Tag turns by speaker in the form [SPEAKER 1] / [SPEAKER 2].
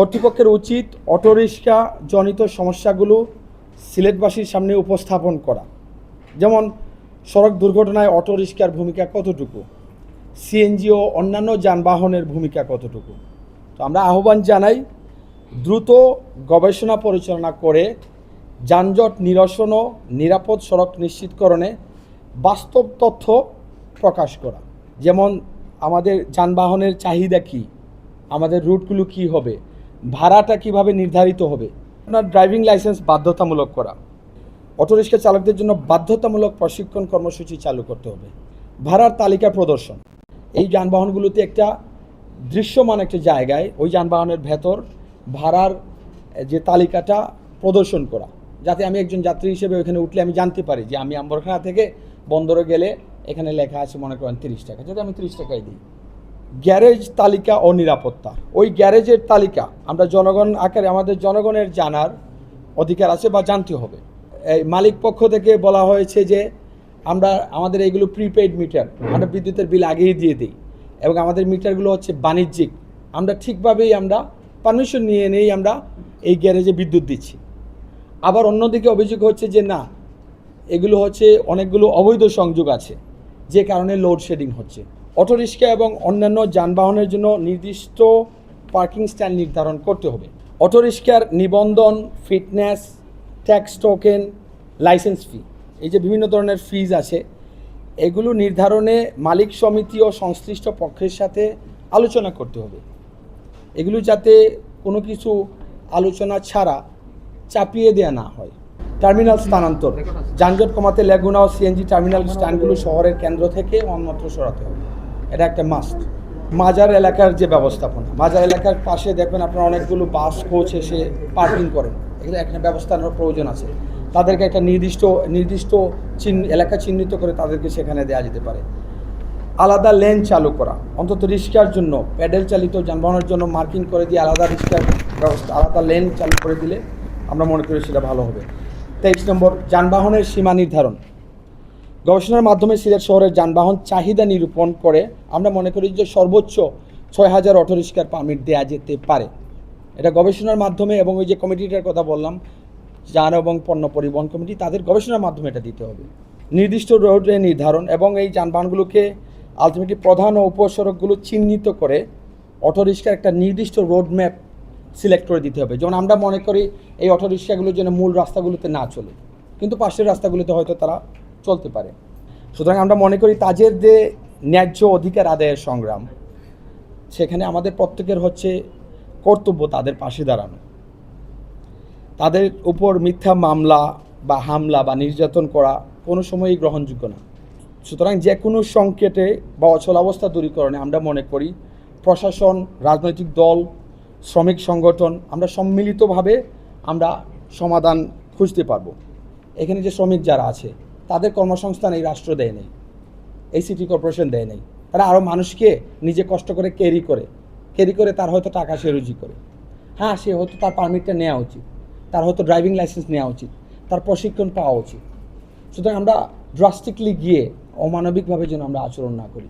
[SPEAKER 1] কর্তৃপক্ষের উচিত অটোরিক্সা জনিত সমস্যাগুলো সিলেটবাসীর সামনে উপস্থাপন করা। যেমন, সড়ক দুর্ঘটনায় অটোরিক্সার ভূমিকা কতটুকু? সিএনজি ও অন্যান্য যানবাহনের ভূমিকা কতটুকু? তো আমরা আহ্বান জানাই, দ্রুত গবেষণা পরিচালনা করে যানজট নিরসন ও নিরাপদ সড়ক নিশ্চিতকরণে বাস্তব তথ্য প্রকাশ করা। যেমন, আমাদের যানবাহনের চাহিদা কী? আমাদের রুটগুলো কী হবে? ভাড়াটা কীভাবে নির্ধারিত হবে? আপনার ড্রাইভিং লাইসেন্স বাধ্যতামূলক করা। অটোরিক্সা চালকদের জন্য বাধ্যতামূলক প্রশিক্ষণ কর্মসূচি চালু করতে হবে। ভাড়ার তালিকা প্রদর্শন। এই যানবাহনগুলোতে একটা দৃশ্যমান একটা জায়গায় ওই যানবাহনের ভেতর ভাড়ার যে তালিকাটা প্রদর্শন করা। যাতে আমি একজন যাত্রী হিসেবে ওইখানে উঠলে আমি জানতে পারি যে আমি আম্বরখানা থেকে বন্দরে গেলে এখানে লেখা আছে মনে করেন তিরিশ টাকা। যদি আমি তিরিশ টাকাই দিই। গ্যারেজ তালিকা ও নিরাপত্তা। ওই গ্যারেজের তালিকা, আমরা জনগণ আকারে, আমাদের জনগণের জানার অধিকার আছে বা জানতে হবে। এই মালিক পক্ষ থেকে বলা হয়েছে যে, আমরা, আমাদের এইগুলো প্রিপেইড মিটার আমরা বিদ্যুতের বিল আগেই দিয়ে দিই। এবং আমাদের মিটারগুলো হচ্ছে বাণিজ্যিক। আমরা ঠিকভাবেই আমরা পারমিশন নিয়ে নিয়েই আমরা এই গ্যারেজে বিদ্যুৎ দিচ্ছি। আবার অন্যদিকে অভিযোগ হচ্ছে যে, না, এগুলো হচ্ছে অনেকগুলো অবৈধ সংযোগ আছে, যে কারণে লোডশেডিং হচ্ছে। অটোরিক্সা এবং অন্যান্য যানবাহনের জন্য নির্দিষ্ট পার্কিং স্ট্যান্ড নির্ধারণ করতে হবে। অটোরিক্সার নিবন্ধন, fitness, tax token, licence fee, এই যে বিভিন্ন ধরনের ফিজ আছে, এগুলো নির্ধারণে মালিক সমিতি ও সংশ্লিষ্ট পক্ষের সাথে আলোচনা করতে হবে। এগুলো যাতে কোনো কিছু আলোচনা ছাড়া চাপিয়ে দেওয়া না হয়। টার্মিনাল স্থানান্তর, যানজট কমাতে লেগুনা ও সিএনজি টার্মিনাল স্ট্যান্ডগুলো শহরের কেন্দ্র থেকে অন্যত্র সরাতে হবে। এটা একটা মাস্ট মাজার এলাকার যে ব্যবস্থাপনা, মাজার এলাকার পাশে দেখবেন আপনারা অনেকগুলো বাস কোচ এসে পার্কিং করেন এগুলো একটা ব্যবস্থা প্রয়োজন আছে। তাদেরকে একটা নির্দিষ্ট নির্দিষ্ট চিহ্ন, এলাকা চিহ্নিত করে তাদেরকে সেখানে দেওয়া যেতে পারে। আলাদা লেন চালু করা, অন্তত রিক্সার জন্য প্যাডেল চালিত যানবাহনের জন্য মার্কিং করে দিয়ে আলাদা রিক্সার ব্যবস্থা, আলাদা লেন চালু করে দিলে আমরা মনে করি সেটা ভালো হবে। তেইশ নম্বর, যানবাহনের সীমা নির্ধারণ। গবেষণার মাধ্যমে সিলেট শহরের যানবাহন চাহিদা নিরূপণ করে আমরা মনে করি যে সর্বোচ্চ ছয় হাজার অটোরিক্সার পারমিট দেওয়া যেতে পারে। এটা গবেষণার মাধ্যমে এবং ওই যে কমিটিটার কথা বললাম, যান এবং পণ্য পরিবহন কমিটি, তাদের গবেষণার মাধ্যমে এটা দিতে হবে। নির্দিষ্ট রোডে নির্ধারণ এবং এই যানবাহনগুলোকে আলটিমেটলি প্রধান ও উপসড়কগুলো চিহ্নিত করে অটোরিক্সার একটা নির্দিষ্ট রোড ম্যাপ সিলেক্ট করে দিতে হবে। যেমন আমরা মনে করি এই অটোরিক্সাগুলো যেন মূল রাস্তাগুলোতে না চলে, কিন্তু পাশের রাস্তাগুলোতে হয়তো তারা চলতে পারে। সুতরাং আমরা মনে করি তাদের যে ন্যায্য অধিকার আদায়ের সংগ্রাম, সেখানে আমাদের প্রত্যেকের হচ্ছে কর্তব্য তাদের পাশে দাঁড়ানো। তাদের উপর মিথ্যা মামলা বা হামলা বা নির্যাতন করা কোনো সময়ই গ্রহণযোগ্য না। সুতরাং যে কোনো সংকেতে বা অচলাবস্থা দূরীকরণে আমরা মনে করি প্রশাসন, রাজনৈতিক দল, শ্রমিক সংগঠন, আমরা সম্মিলিতভাবে আমরা সমাধান খুঁজতে পারব। এখানে যে শ্রমিক যারা আছে তাদের কর্মসংস্থান এই রাষ্ট্র দেয় নেই, এই সিটি কর্পোরেশন দেয় নেই। তারা আরও মানুষকে নিজে কষ্ট করে ক্যারি করে ক্যারি করে তার হয়তো টাকা সে রুজি করে। হ্যাঁ সে হয়তো তার পারমিটটা নেওয়া উচিত, তার হয়তো ড্রাইভিং লাইসেন্স নেওয়া উচিত, তার প্রশিক্ষণ পাওয়া উচিত। সুতরাং আমরা ড্রাস্টিকলি গিয়ে অমানবিকভাবে যেন আমরা আচরণ না করি।